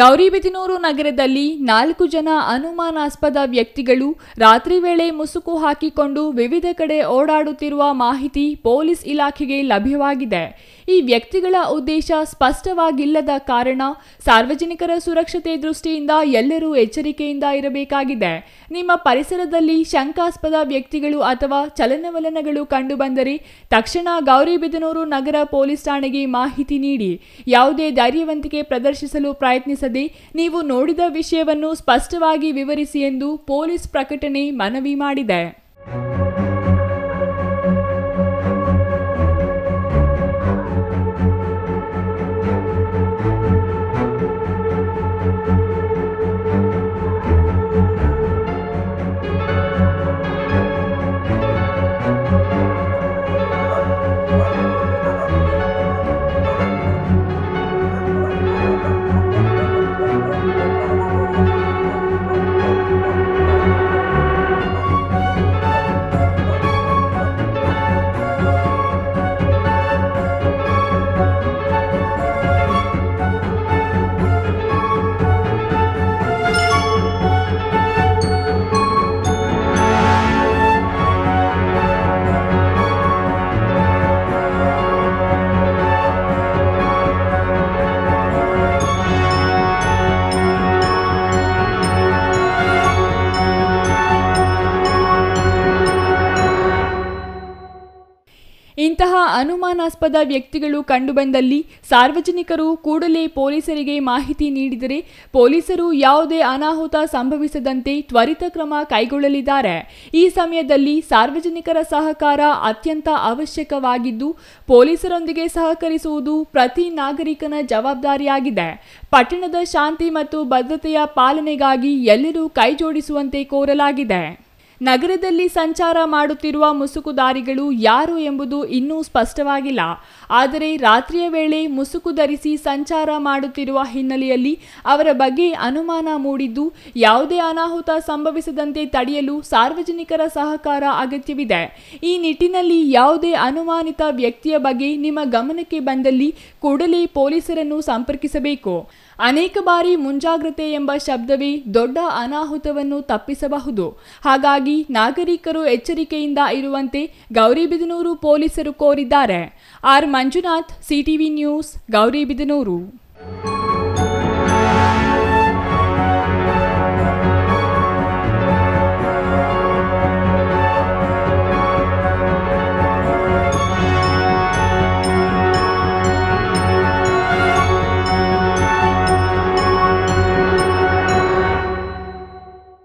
ಗೌರಿಬಿದನೂರು ನಗರದಲ್ಲಿ ನಾಲ್ಕು ಜನ ಅನುಮಾನಾಸ್ಪದ ವ್ಯಕ್ತಿಗಳು ರಾತ್ರಿ ವೇಳೆ ಮುಸುಕು ಹಾಕಿಕೊಂಡು ವಿವಿಧ ಕಡೆ ಓಡಾಡುತ್ತಿರುವ ಮಾಹಿತಿ ಪೊಲೀಸ್ ಇಲಾಖೆಗೆ ಲಭ್ಯವಾಗಿದೆ. ಈ ವ್ಯಕ್ತಿಗಳ ಉದ್ದೇಶ ಸ್ಪಷ್ಟವಾಗಿಲ್ಲದ ಕಾರಣ ಸಾರ್ವಜನಿಕರ ಸುರಕ್ಷತೆ ದೃಷ್ಟಿಯಿಂದ ಎಲ್ಲರೂ ಎಚ್ಚರಿಕೆಯಿಂದ ಇರಬೇಕಾಗಿದೆ. ನಿಮ್ಮ ಪರಿಸರದಲ್ಲಿ ಶಂಕಾಸ್ಪದ ವ್ಯಕ್ತಿಗಳು ಅಥವಾ ಚಲನವಲನಗಳು ಕಂಡುಬಂದರೆ ತಕ್ಷಣ ಗೌರಿಬಿದನೂರು ನಗರ ಪೊಲೀಸ್ ಠಾಣೆಗೆ ಮಾಹಿತಿ ನೀಡಿ. ಯಾವುದೇ ಧೈರ್ಯವಂತಿಕೆ ಪ್ರದರ್ಶಿಸಲು ಪ್ರಯತ್ನಿಸದೆ ನೀವು ನೋಡಿದ ವಿಷಯವನ್ನು ಸ್ಪಷ್ಟವಾಗಿ ವಿವರಿಸಿ ಎಂದು ಪೊಲೀಸ್ ಪ್ರಕಟಣೆ ಮನವಿ ಮಾಡಿದೆ. ಇಂತಹ ಅನುಮಾನಾಸ್ಪದ ವ್ಯಕ್ತಿಗಳು ಕಂಡುಬಂದಲ್ಲಿ ಸಾರ್ವಜನಿಕರು ಕೂಡಲೇ ಪೊಲೀಸರಿಗೆ ಮಾಹಿತಿ ನೀಡಿದರೆ ಪೊಲೀಸರು ಯಾವುದೇ ಅನಾಹುತ ಸಂಭವಿಸದಂತೆ ತ್ವರಿತ ಕ್ರಮ ಕೈಗೊಳ್ಳಲಿದ್ದಾರೆ. ಈ ಸಮಯದಲ್ಲಿ ಸಾರ್ವಜನಿಕರ ಸಹಕಾರ ಅತ್ಯಂತ ಅವಶ್ಯಕವಾಗಿದ್ದು, ಪೊಲೀಸರೊಂದಿಗೆ ಸಹಕರಿಸುವುದು ಪ್ರತಿ ನಾಗರಿಕನ ಜವಾಬ್ದಾರಿಯಾಗಿದೆ. ಪಟ್ಟಣದ ಶಾಂತಿ ಮತ್ತು ಭದ್ರತೆಯ ಪಾಲನೆಗಾಗಿ ಎಲ್ಲರೂ ಕೈಜೋಡಿಸುವಂತೆ ಕೋರಲಾಗಿದೆ. ನಗರದಲ್ಲಿ ಸಂಚಾರ ಮಾಡುತ್ತಿರುವ ಮುಸುಕುದಾರಿಗಳು ಯಾರು ಎಂಬುದು ಇನ್ನೂ ಸ್ಪಷ್ಟವಾಗಿಲ್ಲ. ಆದರೆ ರಾತ್ರಿಯ ವೇಳೆ ಮುಸುಕು ಧರಿಸಿ ಸಂಚಾರ ಮಾಡುತ್ತಿರುವ ಹಿನ್ನೆಲೆಯಲ್ಲಿ ಅವರ ಬಗ್ಗೆ ಅನುಮಾನ ಮೂಡಿದ್ದು, ಯಾವುದೇ ಅನಾಹುತ ಸಂಭವಿಸದಂತೆ ತಡೆಯಲು ಸಾರ್ವಜನಿಕರ ಸಹಕಾರ ಅಗತ್ಯವಿದೆ. ಈ ನಿಟ್ಟಿನಲ್ಲಿ ಯಾವುದೇ ಅನುಮಾನಿತ ವ್ಯಕ್ತಿಯ ಬಗ್ಗೆ ನಿಮ್ಮ ಗಮನಕ್ಕೆ ಬಂದಲ್ಲಿ ಕೂಡಲೇ ಪೊಲೀಸರನ್ನು ಸಂಪರ್ಕಿಸಬೇಕು. ಅನೇಕ ಬಾರಿ ಮುಂಜಾಗ್ರತೆ ಎಂಬ ಶಬ್ದವೇ ದೊಡ್ಡ ಅನಾಹುತವನ್ನು ತಪ್ಪಿಸಬಹುದು. ಹಾಗಾಗಿ ನಾಗರಿಕರು ಎಚ್ಚರಿಕೆಯಿಂದ ಇರುವಂತೆ ಗೌರಿಬಿದನೂರು ಪೊಲೀಸರು ಕೋರಿದ್ದಾರೆ. R Manjunath CTV news Gauribidanur